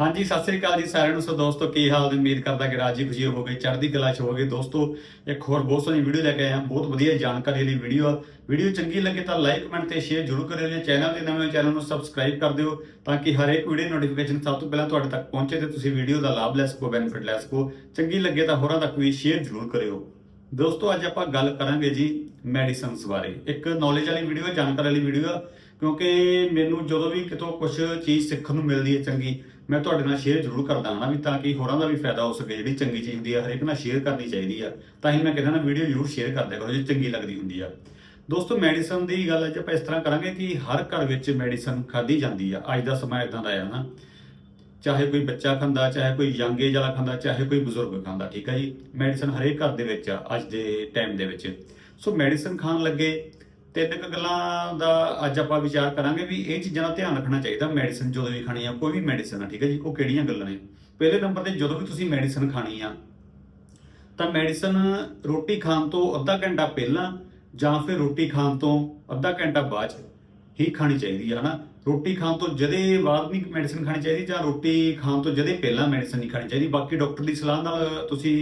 ਹਾਂਜੀ, ਸਤਿ ਸ੍ਰੀ ਅਕਾਲ ਜੀ ਸਾਰਿਆਂ ਨੂੰ। ਸੋ ਦੋਸਤੋ, ਕੀ ਹਾਲ ਨੇ? ਉਮੀਦ ਕਰਦਾ ਕਿ ਰਾਜੀ ਖੁਸ਼ੀ ਹੋਵੋਗੇ, ਚੜ੍ਹਦੀ ਕਲਾ ਚ ਹੋਵੋਗੇ। ਦੋਸਤੋ, ਇੱਕ ਹੋਰ ਬਹੁਤ ਸੋਹਣੀ ਵੀਡੀਓ ਲੈ ਕੇ ਆਏ ਹਾਂ। ਬਹੁਤ ਵਧੀਆ ਜਾਣਕਾਰੀ ਵਾਲੀ ਵੀਡੀਓ ਆ। ਵੀਡੀਓ ਚੰਗੀ ਲੱਗੇ ਤਾਂ ਲਾਈਕ, ਕਮੈਂਟ ਤੇ ਸ਼ੇਅਰ ਜ਼ਰੂਰ ਕਰਿਓ ਜੇ। ਚੈਨਲ ਦੇ ਨਵੇਂ ਚੈਨਲ ਨੂੰ ਸਬਸਕ੍ਰਾਈਬ ਕਰ ਦਿਓ ਤਾਂ ਕਿ ਹਰੇਕ ਵੀਡੀਓ ਨੋਟੀਫਿਕੇਸ਼ਨ ਸਭ ਤੋਂ ਪਹਿਲਾਂ ਤੁਹਾਡੇ ਤੱਕ ਪਹੁੰਚੇ ਤੇ ਤੁਸੀਂ ਵੀਡੀਓ ਦਾ ਲਾਭ ਲੈ ਸਕੋ ਬੈਨੀਫਿਟ ਲੈ ਸਕੋ। ਚੰਗੀ ਲੱਗੇ ਤਾਂ ਹੋਰਾਂ ਤੱਕ ਵੀ ਸ਼ੇਅਰ ਜ਼ਰੂਰ ਕਰਿਓ। ਦੋਸਤੋ, ਅੱਜ ਆਪਾਂ ਗੱਲ ਕਰਾਂਗੇ ਜੀ ਮੈਡੀਸਨਸ ਬਾਰੇ। ਇੱਕ ਨੌਲੇਜ ਵਾਲੀ ਵੀਡੀਓ, ਜਾਣਕਾਰੀ ਵਾਲੀ ਵੀਡੀਓ ਆ। ਕਿਉਂਕਿ ਮੈਨੂੰ ਜਦੋਂ ਵੀ ਕਿਤੋਂ ਕੁਝ ਚੀਜ਼ ਸਿੱਖਣ ਨੂੰ ਮਿਲਦੀ ਹੈ ਚੰਗੀ ਮੈਂ ਤੁਹਾਡੇ ਨਾਲ ਸ਼ੇਅਰ ਜ਼ਰੂਰ ਕਰਦਾ ਹਾਂ ਵੀ ਤਾਂ ਕਿ ਹੋਰਾਂ ਦਾ ਵੀ ਫਾਇਦਾ ਹੋ ਸਕੇ, ਜਿਹੜੀ ਚੰਗੀ ਚੀਜ਼ ਹੁੰਦੀ ਆ, ਹਰੇਕ ਨਾਲ ਸ਼ੇਅਰ ਕਰਨੀ ਚਾਹੀਦੀ ਆ। ਤਾਂ ਹੀ ਮੈਂ ਕਹਿੰਦਾ ਨਾ ਵੀਡੀਓ ਜ਼ਰੂਰ ਸ਼ੇਅਰ ਕਰਦਿਆ ਕਰੋ, ਜੇ ਚੰਗੀ ਲੱਗਦੀ ਹੁੰਦੀ ਆ। ਦੋਸਤੋ ਮੈਡੀਸਨ ਦੀ ਗੱਲ ਅੱਜ ਆਪਾਂ ਇਸ ਤਰ੍ਹਾਂ ਕਰਾਂਗੇ ਕਿ ਹਰ ਘਰ ਵਿੱਚ ਮੈਡੀਸਨ ਖਾਧੀ ਜਾਂਦੀ ਆ। ਅੱਜ ਦਾ ਸਮਾਂ ਇਦਾਂ ਦਾ ਆ ਨਾ, ਚਾਹੇ ਕੋਈ ਬੱਚਾ ਖਾਂਦਾ, ਚਾਹੇ ਕੋਈ ਯੰਗ ਏਜ ਵਾਲਾ ਖਾਂਦਾ, ਚਾਹੇ ਕੋਈ ਬਜ਼ੁਰਗ ਖਾਂਦਾ, ਠੀਕ ਹੈ ਜੀ? ਮੈਡੀਸਨ ਹਰੇਕ ਘਰ ਦੇ ਵਿੱਚ ਆ, ਅੱਜ ਦੇ ਟਾਈਮ ਦੇ ਵਿੱਚ। ਸੋ ਮੈਡੀਸਨ ਖਾਣ ਲੱਗੇ ਤਿੰਨ ਕੁ ਗੱਲਾਂ ਦਾ ਅੱਜ ਆਪਾਂ ਵਿਚਾਰ ਕਰਾਂਗੇ ਵੀ ਇਹ ਚੀਜ਼ਾਂ ਦਾ ਧਿਆਨ ਰੱਖਣਾ ਚਾਹੀਦਾ ਮੈਡੀਸਨ ਜਦੋਂ ਵੀ ਖਾਣੀ ਆ, ਕੋਈ ਵੀ ਮੈਡੀਸਨ ਆ, ਠੀਕ ਹੈ ਜੀ? ਉਹ ਕਿਹੜੀਆਂ ਗੱਲਾਂ ਨੇ? ਪਹਿਲੇ ਨੰਬਰ ਤੇ ਜਦੋਂ ਵੀ ਤੁਸੀਂ ਮੈਡੀਸਨ ਖਾਣੀ ਆ, ਤਾਂ ਮੈਡੀਸਨ ਰੋਟੀ ਖਾਣ ਤੋਂ ਅੱਧਾ ਘੰਟਾ ਪਹਿਲਾਂ ਜਾਂ ਫਿਰ ਰੋਟੀ ਖਾਣ ਤੋਂ ਅੱਧਾ ਘੰਟਾ ਬਾਅਦ 'ਚ ਹੀ ਖਾਣੀ ਚਾਹੀਦੀ ਹੈ ਹਨਾ? ਰੋਟੀ ਖਾਣ ਤੋਂ ਜਦੇ ਬਾਅਦ ਨਹੀਂ ਮੈਡੀਸਨ ਖਾਣੀ ਚਾਹੀਦੀ ਜਾਂ ਰੋਟੀ ਖਾਣ ਤੋਂ ਜਦੇ ਪਹਿਲਾਂ ਮੈਡੀਸਨ ਨਹੀਂ ਖਾਣੀ ਚਾਹੀਦੀ? ਬਾਕੀ ਡਾਕਟਰ ਦੀ ਸਲਾਹ ਨਾਲ ਤੁਸੀਂ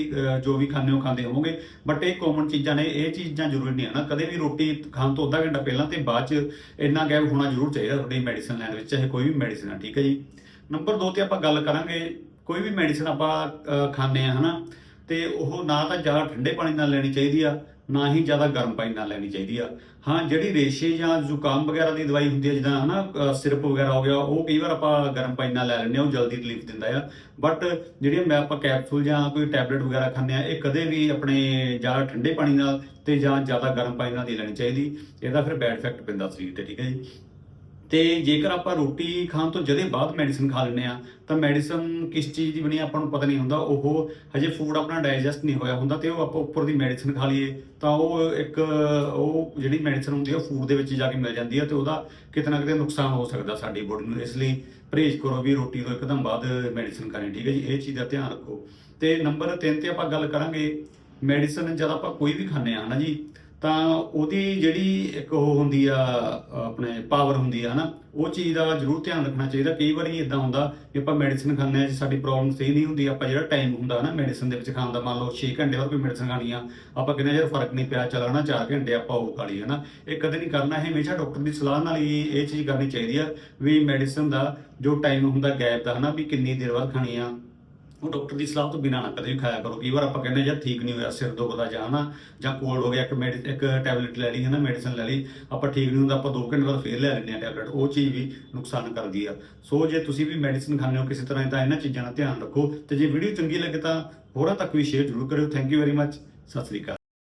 ਜੋ ਵੀ ਖਾਣੇ ਹੋ ਖਾਂਦੇ ਹੋਵੋਗੇ। ਬਟ ਇਹ ਕਾਮਨ ਚੀਜ਼ਾਂ ਨੇ ਇਹ ਚੀਜ਼ਾਂ ਜ਼ਰੂਰੀ ਨਹੀਂ ਹੈ ਨਾ ਕਦੇ ਵੀ ਰੋਟੀ ਖਾਣ ਤੋਂ ਅੱਧਾ ਘੰਟਾ ਪਹਿਲਾਂ ਤੇ ਬਾਅਦ 'ਚ ਇੰਨਾ ਗੈਪ ਹੋਣਾ ਜ਼ਰੂਰ ਚਾਹੀਦਾ ਤੁਹਾਡੀ ਮੈਡੀਸਨ ਲੈਣ ਵਿੱਚ ਚਾਹੇ ਕੋਈ ਵੀ ਮੈਡੀਸਨ ਆ ਠੀਕ ਹੈ ਜੀ? ਨੰਬਰ 2 ਤੇ ਆਪਾਂ ਗੱਲ ਕਰਾਂਗੇ ਕੋਈ ਵੀ ਮੈਡੀਸਨ ਆਪਾਂ ਅਹ, ਖਾਂਦੇ ਆ ਹਨਾ? ਤੇ ਉਹ ਨਾ ਤਾਂ ਜ਼ਿਆਦਾ ਠੰਡੇ ਪਾਣੀ ਨਾਲ ਲੈਣੀ ਚਾਹੀਦੀ ਆ ਨਾ ਹੀ ਜ਼ਿਆਦਾ ਗਰਮ ਪਾਣੀ ਨਾਲ ਲੈਣੀ ਚਾਹੀਦੀ ਆ। ਹਾਂ, ਜਿਹੜੀ ਰੇਸ਼ੇ ਜਾਂ ਜ਼ੁਕਾਮ ਵਗੈਰਾ ਦੀ ਦਵਾਈ ਹੁੰਦੀ ਹੈ ਜਿੱਦਾਂ ਹਨਾ ਸਿਰਪ ਵਗੈਰਾ ਹੋ ਗਿਆ, ਉਹ ਕਈ ਵਾਰ ਆਪਾਂ ਗਰਮ ਪਾਣੀ ਨਾਲ ਲੈ ਲੈਂਦੇ ਹਾਂ, ਉਹ ਜਲਦੀ ਰਿਲੀਫ ਦਿੰਦਾ ਆ। ਬਟ ਜਿਹੜੀਆਂ ਮੈਂ ਆਪਾਂ ਕੈਪਸੂਲ ਜਾਂ ਕੋਈ ਟੈਬਲੇਟ ਵਗੈਰਾ ਖਾਂਦੇ ਆ ਇਹ ਕਦੇ ਵੀ ਆਪਣੇ ਜ਼ਿਆਦਾ ਠੰਡੇ ਪਾਣੀ ਨਾਲ ਤੇ ਜਾਂ ਜ਼ਿਆਦਾ ਗਰਮ ਪਾਣੀ ਨਾਲ ਨਹੀਂ ਲੈਣੀ ਚਾਹੀਦੀ। ਇਹਦਾ ਫਿਰ ਬੈਡ ਇਫੈਕਟ ਪੈਂਦਾ ਸਰੀਰ ਤੇ, ਠੀਕ ਹੈ ਜੀ। ਤੇ ਜੇਕਰ ਆਪਾਂ ਰੋਟੀ ਖਾਣ ਤੋਂ ਜਦੇ ਬਾਅਦ ਮੈਡੀਸਨ ਖਾ ਲੈਂਦੇ ਆ ਤਾਂ ਮੈਡੀਸਨ ਕਿਸ ਚੀਜ਼ ਦੀ ਬਣੀ ਆਪਾਂ ਨੂੰ ਪਤਾ ਨਹੀਂ ਹੁੰਦਾ। ਉਹ ਹਜੇ ਫੂਡ ਆਪਣਾ ਡਾਈਜੈਸਟ ਨਹੀਂ ਹੋਇਆ ਹੁੰਦਾ ਤੇ ਉਹ ਆਪਾਂ ਉੱਪਰ ਦੀ ਮੈਡੀਸਨ ਖਾ ਲਈਏ, ਤਾਂ ਉਹ ਇੱਕ, ਉਹ ਜਿਹੜੀ ਮੈਡੀਸਨ ਹੁੰਦੀ ਆ ਫੂਡ ਦੇ ਵਿੱਚ ਜਾ ਕੇ ਮਿਲ ਜਾਂਦੀ ਹੈ ਤੇ ਉਹਦਾ ਕਿਤੇ ਨਾ ਕਿਤੇ ਨੁਕਸਾਨ ਹੋ ਸਕਦਾ ਸਾਡੀ ਬੋਡੀ ਨੂੰ। ਇਸ ਲਈ ਪਰਹੇਜ਼ ਕਰੋ ਵੀ ਰੋਟੀ ਤੋਂ ਇੱਕਦਮ ਬਾਅਦ ਮੈਡੀਸਨ ਖਾਣੀ, ਠੀਕ ਹੈ ਜੀ? ਇਹ ਚੀਜ਼ ਦਾ ਧਿਆਨ ਰੱਖੋ। ਤੇ ਨੰਬਰ 3 ਤੇ ਆਪਾਂ ਗੱਲ ਕਰਾਂਗੇ ਮੈਡੀਸਨ ਜਦ ਆਪਾਂ ਕੋਈ ਵੀ ਖਾਂਦੇ ਆ ਹਨਾ ਜੀ? ਤਾਂ ਉਹਦੀ ਜਿਹੜੀ ਇੱਕ ਉਹ ਹੁੰਦੀ ਆ ਆਪਣੇ ਪਾਵਰ ਹੁੰਦੀ ਆ, ਹਨਾ, ਉਹ ਚੀਜ਼ ਦਾ ਜ਼ਰੂਰ ਧਿਆਨ ਰੱਖਣਾ ਚਾਹੀਦਾ। ਕਈ ਵਾਰੀ ਇਦਾਂ ਹੁੰਦਾ ਕਿ ਆਪਾਂ ਮੈਡੀਸਨ ਖਾਂਦੇ ਆ ਸਾਡੀ ਪ੍ਰੋਬਲਮ ਸਹੀ ਨਹੀਂ ਹੁੰਦੀ, ਆਪਾਂ ਜਿਹੜਾ ਟਾਈਮ ਹੁੰਦਾ ਨਾ ਮੈਡੀਸਨ ਦੇ ਵਿੱਚ ਖਾਣ ਦਾ, ਮੰਨ ਲਓ 6 ਘੰਟੇ ਬਾਅਦ ਕੋਈ ਮੈਡੀਸਨ ਖਾਣੀ ਆ, ਆਪਾਂ ਕਹਿੰਦੇ ਚਿਰ ਫ਼ਰਕ ਨਹੀਂ ਪਿਆ, ਚੱਲ ਚੱਲਣਾ 4 ਘੰਟੇ ਆਪਾਂ ਉਹ ਖਾ ਲਈ ਹਨਾ। ਇਹ ਕਦੇ ਨਹੀਂ ਕਰਨਾ ਹੈ ਹਮੇਸ਼ਾ ਡਾਕਟਰ ਦੀ ਸਲਾਹ ਨਾਲ ਹੀ ਇਹ ਚੀਜ਼ ਕਰਨੀ ਚਾਹੀਦੀ ਆ ਵੀ ਮੈਡੀਸਨ ਦਾ ਜੋ ਟਾਈਮ ਹੁੰਦਾ ਗੈਪ ਦਾ, ਹਨਾ, ਵੀ ਕਿੰਨੀ ਦੇਰ ਬਾਅਦ ਖਾਣੀ ਆ। ਉਹ ਡਾਕਟਰ ਦੀ ਸਲਾਹ ਤੋਂ ਬਿਨਾਂ ਨਾ ਕਦੇ ਵੀ ਖਾਇਆ ਕਰੋ। ਕਈ ਵਾਰ ਆਪਾਂ ਕਹਿੰਦੇ ਯਾਰ ਠੀਕ ਨਹੀਂ ਹੋਇਆ, ਸਿਰ ਦੁਖਦਾ ਜਾਂ ਨਾ ਜਾਂ ਕੋਲਡ ਹੋ ਗਿਆ, ਇੱਕ ਮੈਡੀ, ਇੱਕ ਟੈਬਲੇਟ ਲੈ ਲਈ ਹੈ ਨਾ ਮੈਡੀਸਨ ਲੈ ਲਈ, ਆਪਾਂ ਠੀਕ ਨਹੀਂ ਹੁੰਦਾ, ਆਪਾਂ 2 ਘੰਟੇ ਬਾਅਦ ਫੇਰ ਲੈ ਲੈਂਦੇ ਆ ਟੈਬਲੇਟ। ਉਹ ਚੀਜ਼ ਵੀ ਨੁਕਸਾਨ ਕਰਦੀ ਆ। ਸੋ ਜੇ ਤੁਸੀਂ ਵੀ ਮੈਡੀਸਨ ਖਾਂਦੇ ਹੋ ਕਿਸੇ ਤਰ੍ਹਾਂ, ਤਾਂ ਇਹਨਾਂ ਚੀਜ਼ਾਂ ਦਾ ਧਿਆਨ ਰੱਖੋ। ਤੇ ਜੇ ਵੀਡੀਓ ਚੰਗੀ ਲੱਗੇ ਤਾਂ ਹੋਰਾਂ ਤੱਕ ਵੀ ਸ਼ੇਅਰ ਜ਼ਰੂਰ ਕਰਿਓ। Thank you very much Sat Sri Akal.